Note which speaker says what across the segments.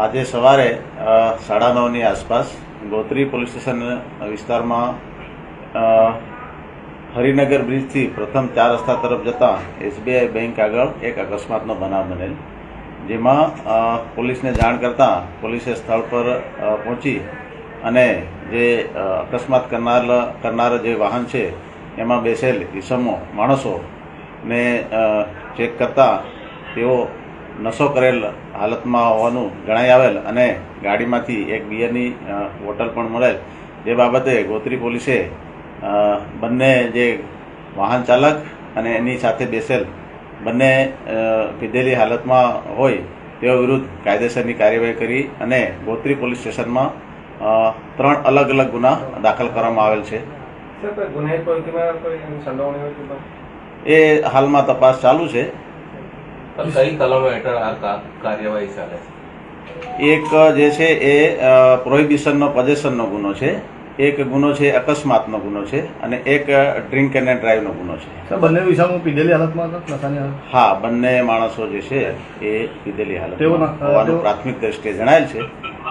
Speaker 1: આજે સવારે સાડા નવની આસપાસ ગોત્રી પોલીસ સ્ટેશન વિસ્તારમાં હરિનગર બ્રિજથી પ્રથમ ચાર રસ્તા તરફ જતાં એસબીઆઈ બેંક આગળ એક અકસ્માતનો બનાવ બનેલ, જેમાં પોલીસને જાણ કરતાં પોલીસે સ્થળ પર પહોંચી અને જે અકસ્માત કરનાર કરનાર જે વાહન છે, એમાં બેસેલ ઈસમો માણસોને ચેક કરતા તેઓ નશો કરેલ હાલતમાં હોવાનું જણાઈ આવેલ અને ગાડીમાંથી એક બિયરની બોટલ પણ મળેલ. જે બાબતે ગોત્રી પોલીસે બંને જે વાહન ચાલક અને એની સાથે બેસેલ બંને પીધેલી હાલતમાં હોય તેઓ વિરુદ્ધ કાયદેસરની કાર્યવાહી કરી અને ગોત્રી પોલીસ સ્ટેશનમાં ત્રણ અલગ અલગ ગુના દાખલ કરવામાં આવેલ છે. એ હાલમાં તપાસ ચાલુ છે.
Speaker 2: કઈ કલમો હેઠળ આ કા- કાર્યવાહી ચાલે છે?
Speaker 1: એક જે છે એ પ્રોહિબિશનનો પજેશનનો ગુનો છે. એક ગુનો છે અકસ્માતનો ગુનો છે. અને એક ડ્રિંક એન્ડ ડ્રાઈવનો ગુનો છે.
Speaker 3: સર બંને વિષયમાં પીધેલી હાલતમાં હતા? નશાની હાલત?
Speaker 1: હા બંને માણસો જે છે એ પીધેલી
Speaker 3: હાલત
Speaker 1: હાલતમાં. હોવાનું પ્રાથમિક દ્રષ્ટિએ જણાયેલ છે.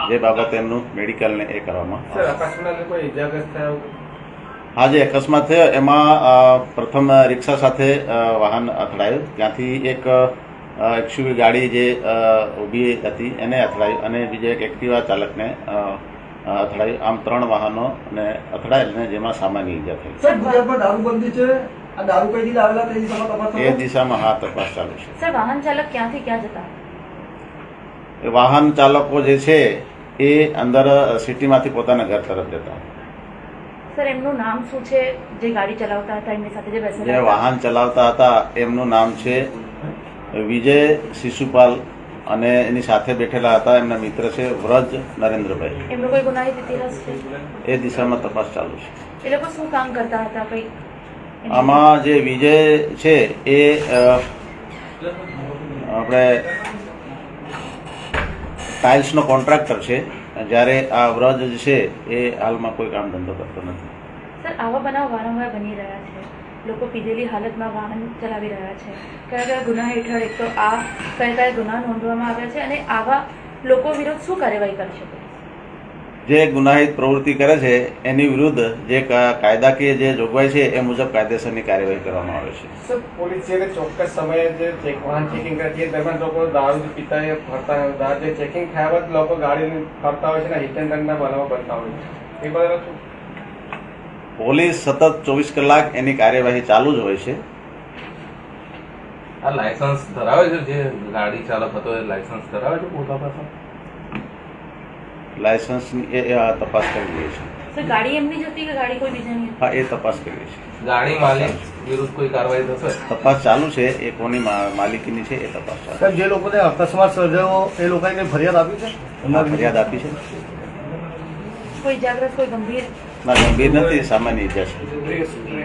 Speaker 1: જે બાબતે એમનું મેડિકલને એ કરવામાં? હા જે અકસ્માત થયો એમાં પ્રથમ રિક્ષા સાથે વાહન અથડાયું. ત્યાંથી એક એક્સ્યુવી ગાડી જે ઊભી હતી એને અથડાયું અને બીજા એક એક્ટિવા ચાલકને અથડાયું આમ ત્રણ વાહનો ને અથડાયેલ ને જેમાં સામાન્ય ઈજા થઈ.
Speaker 4: ગુજરાતમાં દારૂબંધી છે? આ દારૂ કઈ રીતે આવેલા? તે દિશામાં તપાસ
Speaker 1: એ દિશામાં હા તપાસ ચાલુ છે.
Speaker 5: સર વાહન ચાલક ક્યાંથી ક્યાં જતા?
Speaker 1: વાહન ચાલકો જે છે એ અંદર સિટીમાંથી પોતાના ઘર તરફ જતા.
Speaker 5: સર એમનું નામ શું છે? જે ગાડી ચલાવતા હતા એમની સાથે જે બેસેલા
Speaker 1: વાહન ચલાવતા હતા એમનું નામ છે વિજય શિશુપાલ અને એની સાથે બેઠેલા હતા. એમના મિત્ર છે વ્રજ નરેન્દ્રભાઈ.
Speaker 5: એમનો કોઈ ગુનાહિત ઇતિહાસ છે?
Speaker 1: એ દિશામાં તપાસ ચાલુ છે.
Speaker 5: એ લોકો શું કામ કરતા હતા કઈ?
Speaker 1: આમાં જે વિજય છે એ આપણે ટાઇલ્સનો કોન્ટ્રાક્ટર છે. જ્યારે આ વ્રજ છે એ હાલમાં કોઈ કામ ધંધો કરતો નથી.
Speaker 5: સર આવા બનાવ વારંવાર બની રહ્યા છે. લોકો પીધેલી હાલતમાં વાહન ચલાવી રહ્યા છે. કયા કયા ગુના હેઠળ એક તો આ કયા કયા ગુના નોંધવામાં આવ્યા છે અને આવા લોકો વિરુદ્ધ શું કાર્યવાહી કરી શકે?
Speaker 1: જે ગુનાહિત પ્રવૃત્તિ કરે છે એની વિરુદ્ધ જે કા- કાયદાકીય જે જોગવાઈ છે એ મુજબ કાયદેસરની કાર્યવાહી કરવામાં આવે છે.
Speaker 6: પોલીસે પોલીસ છે ચોક્કસ સમયે જે ચેક વાહન ચેકિંગ કરે છે એ દરમિયાન લોકો દારૂ પીતા ફરતા જે ચેકિંગ થયા બાદ લોકો ગાડી ફરતા હોય છે ને હિટ એન્ડ રનના બનાવો બનતા હોય છે. એ બધા શું
Speaker 1: પોલીસ સતત ચોવીસ કલાક એની કાર્યવાહી ચાલુ જ હોય છે.
Speaker 2: આ લાયસન્સ ધરાવે છે જે ગાડી ચાલક હતો એ લાયસન્સ ધરાવે છે પોતા પાસે?
Speaker 1: લાયસન્સની એ એ તપાસ કરી રહી છે.
Speaker 5: સર ગાડી એમની જ હતી કે ગાડી કોઈ બીજાની
Speaker 1: હા એ તપાસ કરી છે.
Speaker 2: ગાડી માલિક વિરુદ્ધ કોઈ કાર્યવાહી થશે?
Speaker 1: તપાસ ચાલુ છે એ કોની માલિકીની છે એ તપાસ ચાલુ
Speaker 3: સાહેબ જે લોકોને અકસ્માત સર્જાયો એ લોકોએ કઈ ફરિયાદ આપી છે?
Speaker 1: એમાં ફરિયાદ આપી છે.
Speaker 5: કોઈ ઇજાગ્રસ્ત કોઈ ગંભીર
Speaker 1: ગંભીર નથી સામાન્ય ઈજા છે